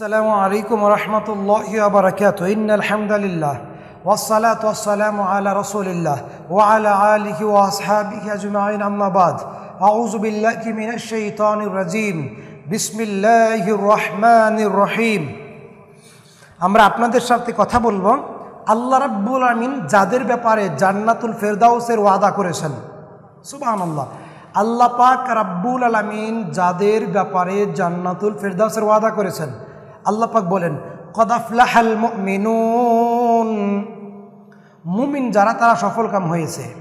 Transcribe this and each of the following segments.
আসসালামু আলাইকুম রহমতুল্লাহ বারকাত ইন আলহামদুলিল্লাহ ওয়াসালাত ওয়াসালাম আলা রসুলিল্লাহ ওয়ালা আলহি ওয়াসহাবিহি আজমাইন। আম্মাবাদ আউযু বিল্লাহি মিনাশ শাইতানির রাজিম। বিসমিল্লাহির রহমানির রহিম। আমরা আপনাদের সাথে কথা বলব। আল্লাহ রাব্বুল আমিন যাদের ব্যাপারে জান্নাতুল ফেরদাউসের ওয়াদা করেছেন। সুবহানাল্লাহ। আল্লাহ পাক রাব্বুল আলামিন যাদের ব্যাপারে জান্নাতুল ফেরদাউসের ওয়াদা করেছেন। আল্লাহ পাক বলেন কদাফলাহাল মুমিনুন। মুমিন যারা, তারা সফলকাম হয়েছে।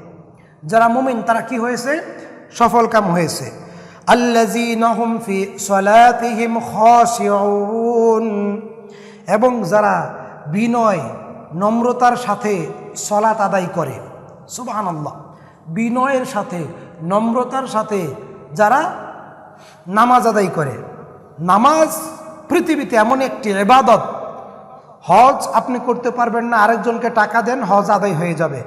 যারা মুমিন, তারা কি হয়েছে? সফলকাম হয়েছে। আল্লাযীনাহুম ফি সলাতিহিম খাশিউন। এবং যারা বিনয়, নম্রতার সাথে সলাত আদায় করে, সুবহানাল্লাহ, বিনয়ের সাথে, নম্রতার সাথে যারা নামাজ আদায় করে, নামাজ পৃথিবীতে এমন একটি এবাদত হজ আপনি করতে পারবেন না, আরেকজনকে টাকা দেন, হজ আদায় হয়ে যাবে।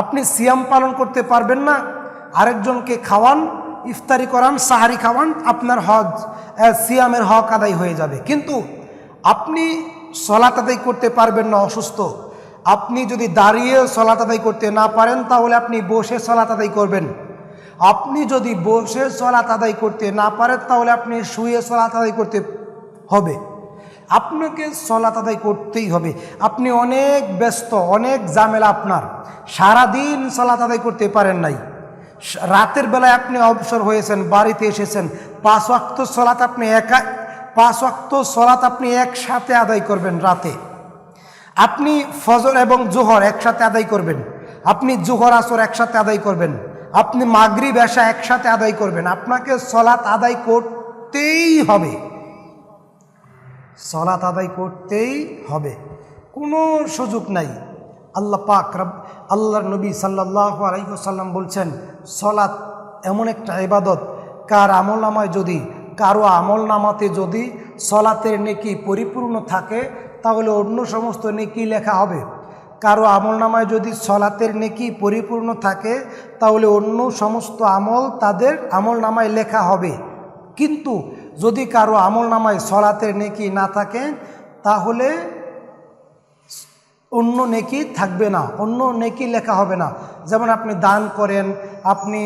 আপনি সিয়াম পালন করতে পারবেন না, আরেকজনকে খাওয়ান, ইফতারি করান, সাহারি খাওয়ান, আপনার হজ সিয়ামের হক আদায় হয়ে যাবে। কিন্তু আপনি সলাত আদায় করতে পারবেন না, অসুস্থ। আপনি যদি দাঁড়িয়ে সলাত আদায় করতে না পারেন, তাহলে আপনি বসে সলাত আদায় করবেন। আপনি যদি বসে সলাত আদায় করতে না পারেন, তাহলে আপনি শুয়ে সলাত আদায় করতে হবে। আপনাকে সলাত আদায় করতেই হবে। আপনি অনেক ব্যস্ত, অনেক ঝামেলা আপনার। সারাদিন সলাত আদায় করতে পারেন নাই। রাতের বেলায় আপনি অবসর হয়েছেন, বাড়িতে এসেছেন। পাঁচ ওয়াক্ত সলাত আপনি একা, পাঁচ ওয়াক্ত সলাত আপনি একসাথে আদায় করবেন রাতে। আপনি ফজর এবং জোহর একসাথে আদায় করবেন। আপনি জোহর আসর একসাথে আদায় করবেন। আপনি মাগরিব, এশা একসাথে আদায় করবেন। আপনাকে সলাত আদায় করতেই হবে। সলাত আদায় করতেই হবে। কোনো সুযোগ নাই। আল্লাহ পাক রব, আল্লাহর নবী সাল্লাহ আলাইসাল্লাম বলছেন, সলাত এমন একটা ইবাদত, কার আমল নামায় যদি, কারও আমল নামাতে যদি সলাতের নেকি পরিপূর্ণ থাকে, তাহলে অন্য সমস্ত নেকি লেখা হবে। কারও আমল নামায় যদি সলাতের নেকি পরিপূর্ণ থাকে, তাহলে অন্য সমস্ত আমল তাদের আমল নামায় লেখা হবে। কিন্তু যদি কারও আমল নামায় সলাতের নেকি না থাকে, তাহলে অন্য নেকি থাকবে না, অন্য নেকি লেখা হবে না। যেমন আপনি দান করেন, আপনি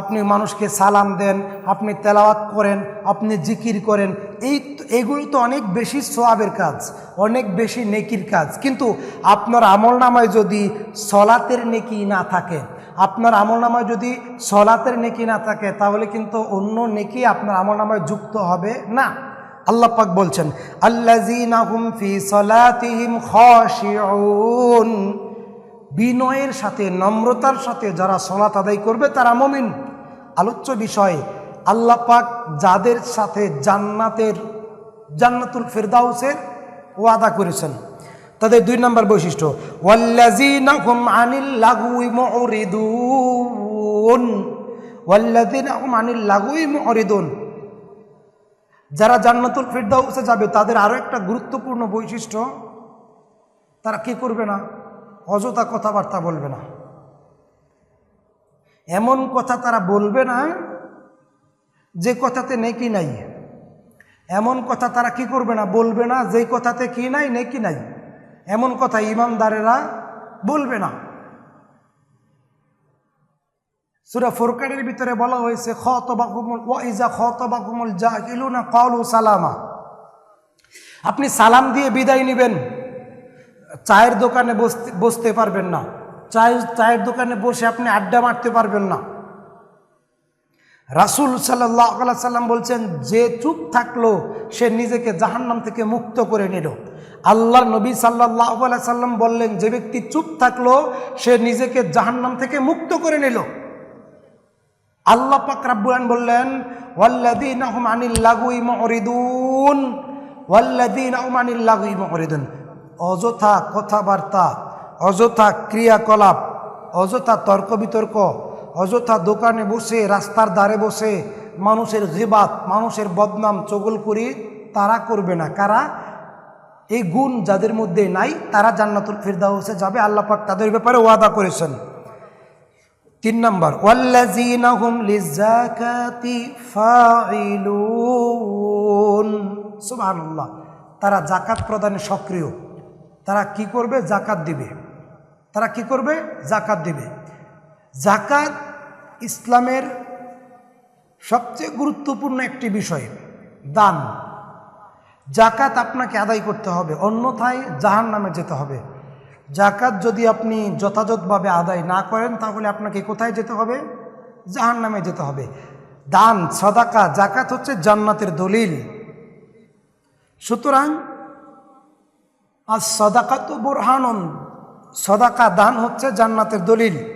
আপনি মানুষকে সালাম দেন, আপনি তেলাওয়াত করেন, আপনি জিকির করেন, এই এগুলো তো অনেক বেশি সোয়াবের কাজ, অনেক বেশি নেকির কাজ। কিন্তু আপনার আমল নামায় যদি সলাতের নেকি না থাকে আপনার আমল নামায় যদি সলাতের নেকি না থাকে, তাহলে কিন্তু অন্য নেকি আপনার আমল নামায় যুক্ত হবে না। আল্লাহ পাক বলছেন, আল্লাযীনা হুম ফি সলাতিহিম বিনয়ের সাথে, নম্রতার সাথে যারা সলাত আদায় করবে, তারা মমিন। আলোচ্য বিষয়, আল্লাহ পাক যাদের সাথে জান্নাতের, জান্নাতুল ফিরদাউসের ওয়াদা করেছেন। তাদের দুই নম্বর বৈশিষ্ট্য যারা জান্নাতুল ফিরদাউসে যাবে, তাদের আরও একটা গুরুত্বপূর্ণ বৈশিষ্ট্য, তারা কি করবে না? অযথা কথাবার্তা বলবে না। এমন কথা তারা বলবে না, যে কথাতে নেকি নাই। এমন কথা তারা কি করবে না? বলবে না যে কথাতে কি নাই, নেকি নাই। এমন কথা ইমানদারেরা বলবে না। সুরা ফোরকানের ভিতরে বলা হয়েছে, খতবাকুমুল ওয়াইজা খতবাকুমুল জাহিলুনা কলু সালামা। আপনি সালাম দিয়ে বিদায় নেবেন, চায়ের দোকানে বসতে বসতে পারবেন না। চায়ের চায়ের দোকানে বসে আপনি আড্ডা মারতে পারবেন না। রাসুল সাল্লাহ সাল্লাম বলছেন, যে চুপ থাকল, সে নিজেকে জাহান্নাম থেকে মুক্ত করে নিল। আল্লাহ নবী সাল্লাহ সাল্লাম বললেন, যে ব্যক্তি চুপ থাকল, সে নিজেকে জাহান্নাম থেকে মুক্ত করে নিল। আল্লাহ পাক বললেন, ওয়াল্লাযীনা হুম আনিল লাগুই মুরিদুন আনিল লাগুই মুরিদুন। অযথা কথাবার্তা, অযথা ক্রিয়াকলাপ, অযথা তর্ক বিতর্ক অযথা দোকানে বসে, রাস্তার ধারে বসে, মানুষের গিবাত মানুষের বদনাম চগল চগলকুরি তারা করবে না। কারা? এই গুণ যাদের মধ্যে নাই, তারা জান্নাতুল ফিরদাউসে যাবে। আল্লাহ পাক তাদের ব্যাপারে ওয়াদা করেছেন। তিন নম্বর সুবহানাল্লাহ, তারা জাকাত প্রদানে সক্রিয়। তারা কি করবে? জাকাত দিবে। তারা কি করবে? জাকাত দিবে। জাকাত ইসলামের সবচেয়ে গুরুত্বপূর্ণ একটি বিষয়, দান। জাকাত আপনাকে আদায় করতে হবে, অন্যথায় জাহান নামে যেতে হবে। জাকাত যদি আপনি যথাযথভাবে আদায় না করেন, তাহলে আপনাকে কোথায় যেতে হবে? জাহান নামে যেতে হবে। দান, সদাকা জাকাত হচ্ছে জান্নাতের দলিল। সুতরাং আর সদাকা তো বোরহানন, সদাকা, দান হচ্ছে জান্নাতের দলিল।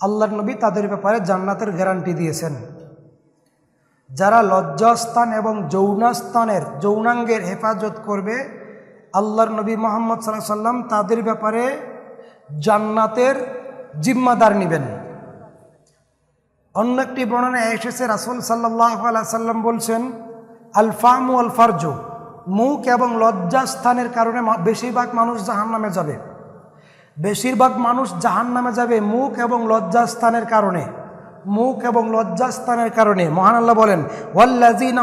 আল্লাহর নবী তাদের ব্যাপারে জান্নাতের গ্যারান্টি দিয়েছেন। যারা লজ্জাস্থান এবং যৌনাস্থানের, যৌনাঙ্গের হেফাজত করবে, আল্লাহর নবী মোহাম্মদ সাল্লাহ সাল্লাম তাদের ব্যাপারে জান্নাতের জিম্মাদার নেবেন। অন্য একটি বর্ণনায় এসেছে, রাসুল সাল্লাহ সাল্লাম বলছেন, আলফামু আলফারজু মুখ এবং লজ্জাস্থানের কারণে বেশিরভাগ মানুষ জাহান নামে যাবে। বেশিরভাগ মানুষ জাহান নামে যাবে মুখ এবং লজ্জাস্থানের কারণে। মুখ এবং লজ্জাস্থানের কারণে। মহান আল্লাহ বলেন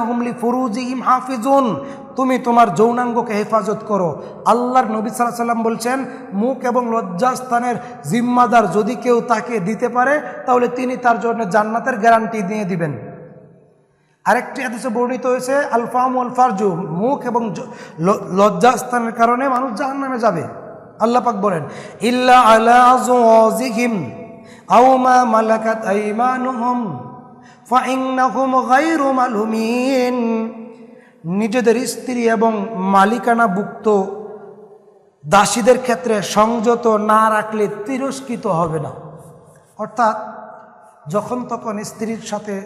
হুমলি ফুরুজিহিম হাফিজুন। তুমি তোমার যৌনাঙ্গকে হেফাজত করো। আল্লাহর নবী সাল্লাহ সাল্লাম বলছেন, মুখ এবং লজ্জাস্থানের জিম্মাদার যদি কেউ তাকে দিতে পারে, তাহলে তিনি তার জন্য জান্নাতের গ্যারান্টি দিয়ে দিবেন। আরেকটি হাদিসে বর্ণিত হয়েছে আলফাম আলফারজু মুখ এবং লজ্জাস্থানের কারণে মানুষ জাহান নামে যাবে। আল্লাহ পাক বলেন, ইল্লা মালাকাত নিজেদের স্ত্রী এবং মালিকানাভুক্ত দাসীদের ক্ষেত্রে সংযত না রাখলে তিরস্কৃত হবে না। অর্থাৎ যখন তখন স্ত্রীর সাথে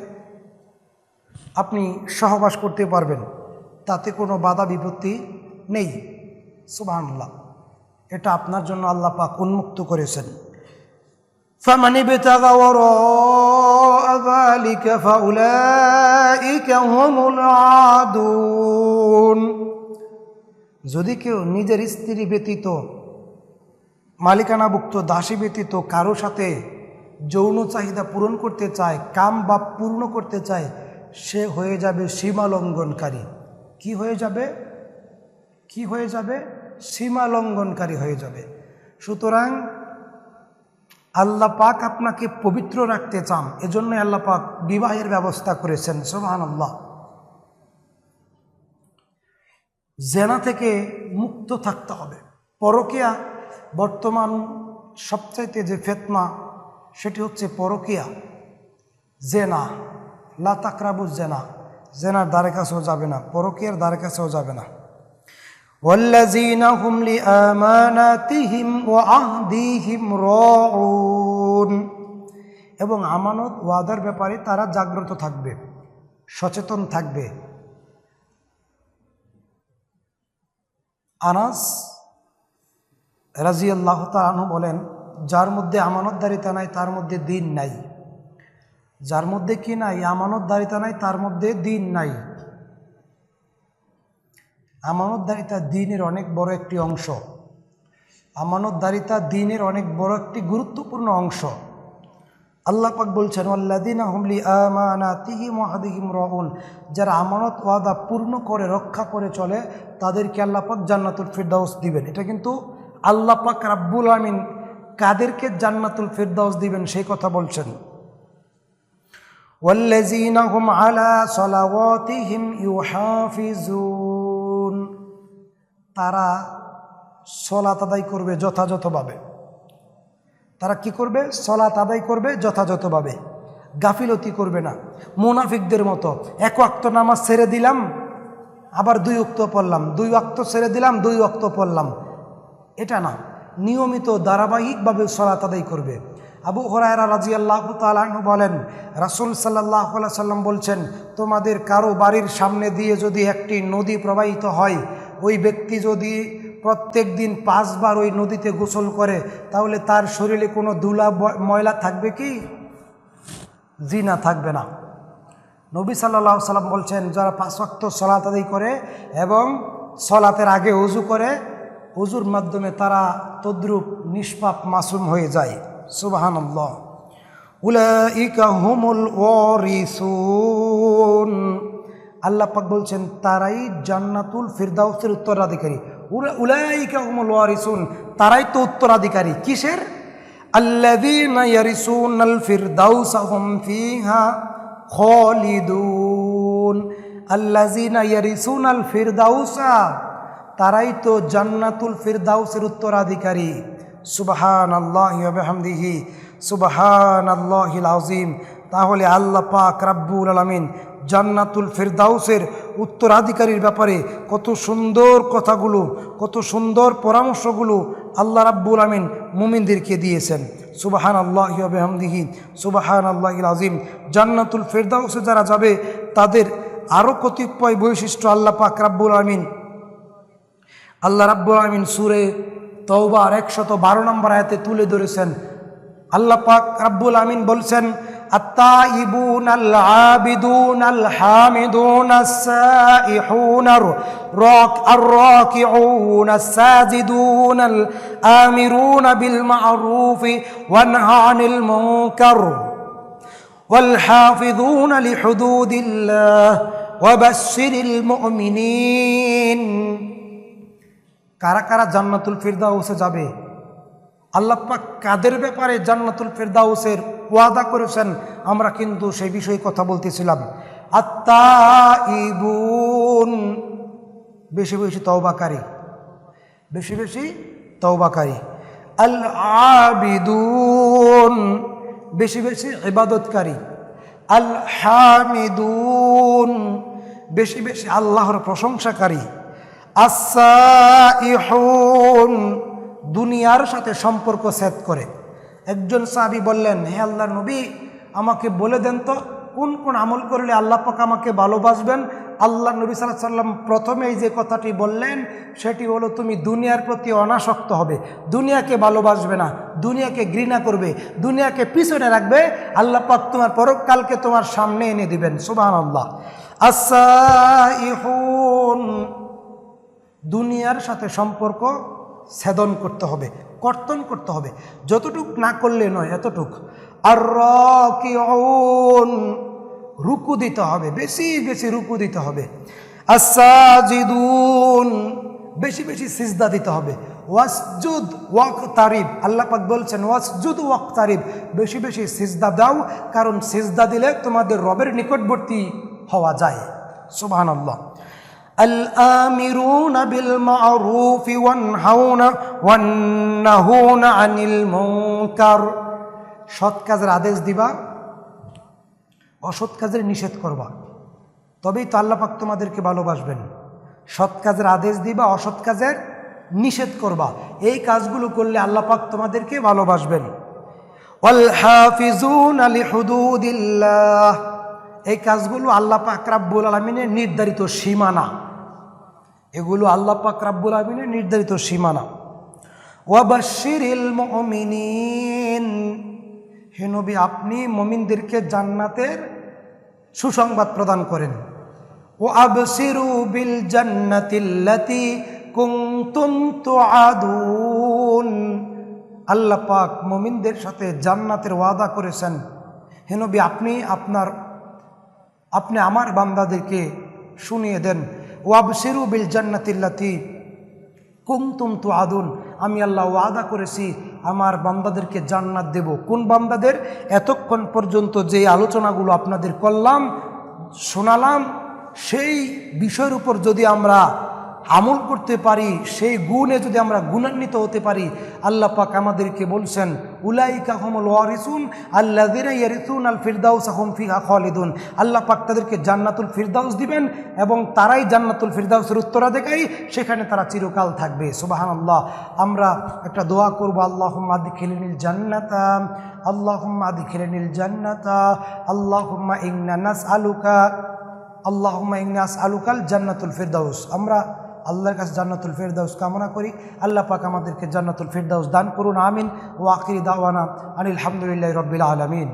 আপনি সহবাস করতে পারবেন, তাতে কোনো বাধা বিপত্তি নেই। সুবহানাল্লাহ। এটা আপনার জন্য আল্লাহ পাক উন্মুক্ত করেছেন فمن ابتغى وراء ذلك فأولئك هم العادون যদি কেউ নিজের স্ত্রী ব্যতীত মালিকানাভুক্ত দাসী ব্যতীত কারো সাথে যৌন চাহিদা পূরণ করতে চায় কাম বা পূর্ণ করতে চায় সে হয়ে যাবে সীমা লঙ্ঘনকারী কি হয়ে যাবে কি হয়ে যাবে সীমা লঙ্ঘনকারী হয়ে যাবে। সুতরাং আল্লাহ পাক আপনাকে পবিত্র রাখতে চান। এজন্য আল্লাহ পাক বিবাহের ব্যবস্থা করেছেন। সোহান আল্লাহ জেনা থেকে মুক্ত থাকতে হবে। পরকিয়া বর্তমান সবচাইতে যে ফেতনা, সেটি হচ্ছে পরকিয়া। জেনা, লা তাকরাবু জেনা। জেনার দ্বারে কাছেও যাবে না, পরকিয়ার দ্বারে কাছেও যাবে না। والذين هم لأماناتهم وعهدهم راعون এবং আমানত ওয়াদার ব্যাপারে তারা জাগ্রত থাকবে সচেতন থাকবে আনাস রাজিয়াল্লাহ তালু বলেন যার মধ্যে আমানতদারিতা নাই তার মধ্যে দিন নাই যার মধ্যে কি নাই আমানতদারিতা নাই তার মধ্যে দিন নাই আমানতদারিতা দিনের অনেক বড় একটি অংশ। আমানতদারিতা দিনের অনেক বড় একটি গুরুত্বপূর্ণ অংশ। আল্লাহ পাক বলছেন আল্লাদিন আহমলি আমানাতিহিম আদিহিম রহন যারা আমানত ওয়াদা পূর্ণ করে, রক্ষা করে চলে, তাদেরকে আল্লাহ পাক জান্নাতুল ফিরদাউস দিবেন। এটা কিন্তু আল্লাহ পাক রাব্বুল আমিন কাদেরকে জান্নাতুল ফিরদাউস দিবেন সেই কথা বলছেন। ওয়াল্লাজিনা হুম আলা সলাওয়াতিহিম ইউহাফিজুন। তারা সলাত আদায় করবে যথাযথভাবে। তারা কি করবে? সলাত আদায় করবে যথাযথভাবে। গাফিলতি করবে না। মুনাফিকদের মতো। এক অক্ত নামাজ ছেড়ে দিলাম, আবার দুই অক্ত পড়লাম। দুই অক্ত ছেড়ে দিলাম, দুই অক্ত পড়লাম। এটা না। নিয়মিত ধারাবাহিকভাবে সলাত আদায় করবে। আবু হরায়রা রাজি আল্লাহ তালু বলেন, রাসুল সাল্লাহ সাল্লাম বলছেন, তোমাদের কারও বাড়ির সামনে দিয়ে যদি একটি নদী প্রবাহিত হয় ওই ব্যক্তি যদি প্রত্যেক দিন পাঁচবার ওই নদীতে গোসল করে, তাহলে তার শরীরে কোনো দুলা ময়লা থাকবে কি? জি না থাকবে না। নবী সাল্লাহ সাল্লাম বলছেন, যারা পাঁচ ওয়াক্ত সলাত আদায় করে এবং সলাতের আগে অজু করে অজুর মাধ্যমে তারা তদ্রুপ, নিষ্পাপ, মাসুম হয়ে যায়। সুবাহান উলাইকা হুমুল ওয়ারিসুন। আল্লাহ বলছেন, তারাই জান্নাতুল ফিরদাউসের উত্তরাধিকারী। উলা- উলাইকা হুমুল ওয়ারিসুন, তারাই তো উত্তরাধিকারী। কিসের? আল্লাযীনা ইয়ারিসুনাল ফিরদাউসা হুম ফিহা খালিদুন। আল্লাযীনা ইয়ারিসুনাল ফিরদাউসা, তারাই তো জান্নাতুল ফিরদাউসের উত্তরাধিকারী। সুবহান আল্লাহ হামদিহি সুবহান আল্লাহিল আজিম তাহলে আল্লাহ পাক রাব্বুল আলামিন জান্নাতুল ফিরদাউসের উত্তরাধিকারীর ব্যাপারে কত সুন্দর কথাগুলো, কত সুন্দর পরামর্শগুলো আল্লাহ রাব্বুল আমিন মুমিনদেরকে দিয়েছেন। সুবাহান আল্লাহ হামদিহি সুবাহান আল্লাহিল আজিম জান্নাতুল ফেরদাউসে যারা যাবে, তাদের আরও কতিপয় বৈশিষ্ট্য আল্লাহ পাক রাব্বুল আমিন আল্লাহ রাব্বুল আমিন সুরে তওবার একশত বারো নম্বর আয়াতে তুলে ধরেছেন। আল্লাহ পাক রাব্বুল আমিন বলছেন التائبون العابدون الحامدون السائحون الراك الراكعون الساجدون الآمرون بالمعروف وانهى عن المنكر والحافظون لحدود الله وبشر المؤمنين কারা কারা জান্নাতুল ফিরদাউসে যাবে আল্লাহ পাক কাদের ব্যাপারে জান্নাতুল ফিরদাউসের ওয়াদা করেছেন, আমরা কিন্তু সেই বিষয়ে কথা বলতেছিলাম। আত্মা ইবুন বেশি বেশি তওবাকারী। বেশি বেশি তওবাকারী। আল আবিদুন বেশি বেশি ইবাদতকারী। আল হামিদুন বেশি বেশি আল্লাহর প্রশংসাকারী। আসাইহুন দুনিয়ার সাথে সম্পর্ক সেট করে। একজন সাহাবী বললেন, হে আল্লাহ নবী, আমাকে বলে দেন তো, কোন কোন আমল করলে আল্লাহ পাক আমাকে ভালোবাসবেন? আল্লাহ নবী সাল্লাহ সাল্লাম প্রথমেই যে কথাটি বললেন, সেটি হলো, তুমি দুনিয়ার প্রতি অনাসক্ত হবে, দুনিয়াকে ভালোবাসবে না, দুনিয়াকে ঘৃণা করবে, দুনিয়াকে পিছনে রাখবে, আল্লাহ পাক তোমার পরকালকে তোমার সামনে এনে দিবেন। সুবাহ আল্লাহ আসাইহুন দুনিয়ার সাথে সম্পর্ক ছেদন করতে হবে, কর্তন করতে হবে। যতটুক না করলে নয়, এতটুক। আর রুকু দিতে হবে, বেশি বেশি রুকু দিতে হবে। আসাজিদুন, বেশি বেশি সিজদা দিতে হবে। ওয়াসজুদ ওয়াক তারিব আল্লাহ পাক বলছেন, ওয়াসজুদ ওয়াক তারিব বেশি বেশি সিজদা দাও, কারণ সিজদা দিলে তোমাদের রবের নিকটবর্তী হওয়া যায়। সুবহানাল্লাহ। الآمرون بالمعروف والنهون والنهون عن المنكر সৎ কাজের আদেশ দিবা অসৎ কাজের নিষেধ করবা তবেই তো আল্লাহ পাক তোমাদেরকে ভালোবাসবেন সৎ কাজের আদেশ দিবা অসৎ কাজের নিষেধ করবা এই কাজগুলো করলে আল্লাহ পাক তোমাদেরকে ভালোবাসবেন ওয়াল হাফিজুন আলি হুদুদিল্লাহ এই কাজগুলো আল্লাহ পাক রাব্বুল আলমিনের নির্ধারিত সীমানা এগুলো আল্লাহ পাক রাব্বুল আলমিনের নির্ধারিত সীমানা। ওয়াবাশিরিল মুমিনিন। হে নবী, আপনি মমিনদেরকে জান্নাতের সুসংবাদ প্রদান করেন। ও আবসিরু বিল জান্নাতিল্লাতি কুনতুম তুআদুন। আল্লাহ পাক মমিনদের সাথে জান্নাতের ওয়াদা করেছেন। হেনবি আপনি আপনার, আপনি আমার বান্দাদেরকে শুনিয়ে দেন। ওয়াবসিরু বিল জান্নাতিল্লাতি কুমতুম তু আদুন আমি আল্লাহ ওয়াদা করেছি, আমার বান্দাদেরকে জান্নাত দেব। কোন বান্দাদের? এতক্ষণ পর্যন্ত যে আলোচনাগুলো আপনাদের করলাম, শোনালাম, সেই বিষয়ের উপর যদি আমরা আমল করতে পারি, সেই গুণে যদি আমরা গুণান্বিত হতে পারি, আল্লাহ পাক আমাদেরকে বলছেন, উলাইকা হমল ওয়ারিসুন আল্লাহ ইয়ারিসুন আল ফিরদাউস আহম ফিহা খালিদুন। আল্লাহ পাক তাদেরকে জান্নাতুল ফিরদাউস দিবেন এবং তারাই জান্নাতুল ফিরদাউসের উত্তরাধিকারী, সেখানে তারা চিরকাল থাকবে। সুবাহান আল্লাহ আমরা একটা দোয়া করব আল্লাহ আদি খেলিনিল জান্নাতা আল্লাহ আদি খেলিনিল জান্নাতা আল্লাহ ইংনা নাস আলুকা আল্লাহ ইংনাস আলুকাল জান্নাতুল ফিরদাউস। আমরা আল্লাহর কাছে জান্নাতুল ফেরদাউস কামনা করি। আল্লাহ পাক আমাদেরকে জান্নাতুল ফেরদাউস দান করুন, আমিন। ও আকির দাওয়ানা আনিল হামদুলিল্লাহ রবিল আলমিন।